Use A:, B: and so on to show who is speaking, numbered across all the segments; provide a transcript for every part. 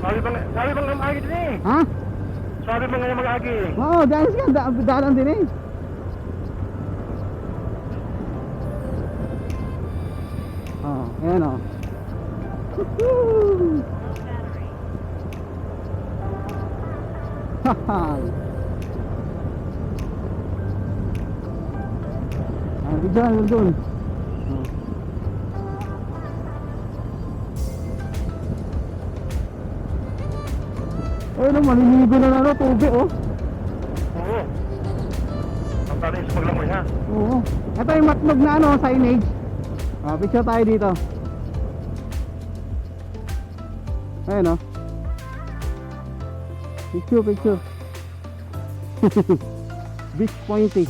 A: bang, sabi bang mag-agi din eh.
B: Ha?
A: Sabi bang ngayon mag-agi eh.
B: Oo, dahil siya, da daanan din eh. Oh, yan o. Woohoo! Haha! Ah, lang doon. Ayun naman, maliligo na na ano, tubig oh.
A: Oo. Ang talis paglamoy ha.
B: Oo. Ito yung matnog na ano, signage. Ah, picture tayo dito. Ayun oh. Picture, picture. Beach pointy.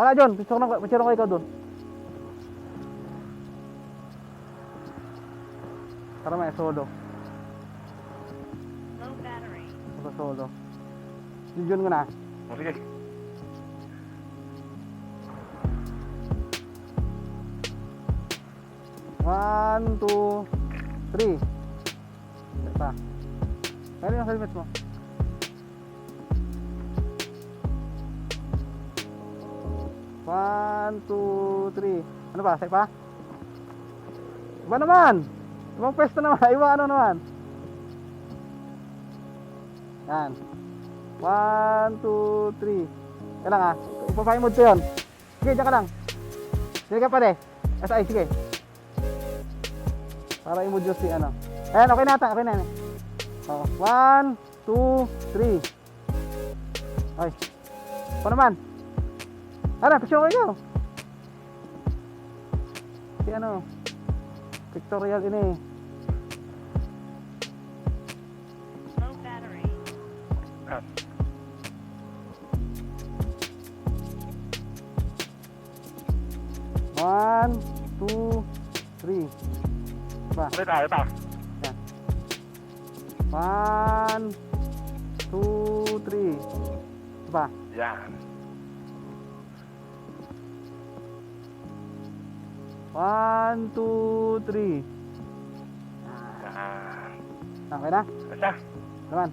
B: Wala John, picture na picture ko ikaw doon. Para may solo.
C: Low battery.
B: Sa solo. Yun ko na.
A: O sige.
B: One, two, three. Isa. Kaya yung helmet mo. One, two, three. Ano ba? Say pa? Iba naman! Ibang pwesto naman. Iba ano naman? Yan. One, two, three. Kaya lang ah. Ipapahimod ko yun. Sige, dyan ka lang. Sige ka pa de. SI, sige. Para i-module si ano. Ayan, okay na ata. Okay na. Oh, one, two, three. Ay. Ako naman. Ano, picture ikaw. Si ano. Pictorial ini.
A: Ah,
B: One, two, three. Ba,
A: Ito, ito.
B: yan. One, two, three. Ba,
A: Yan.
B: one, two, three.
A: Yan.
B: Okay na?
A: Asa?
B: Naman.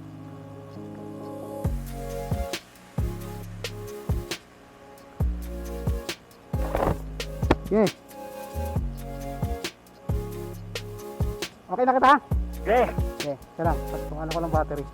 B: Okay. Okay na kita ha?
A: Okay.
B: Okay, sarap. Pagpungan ko ano ng battery.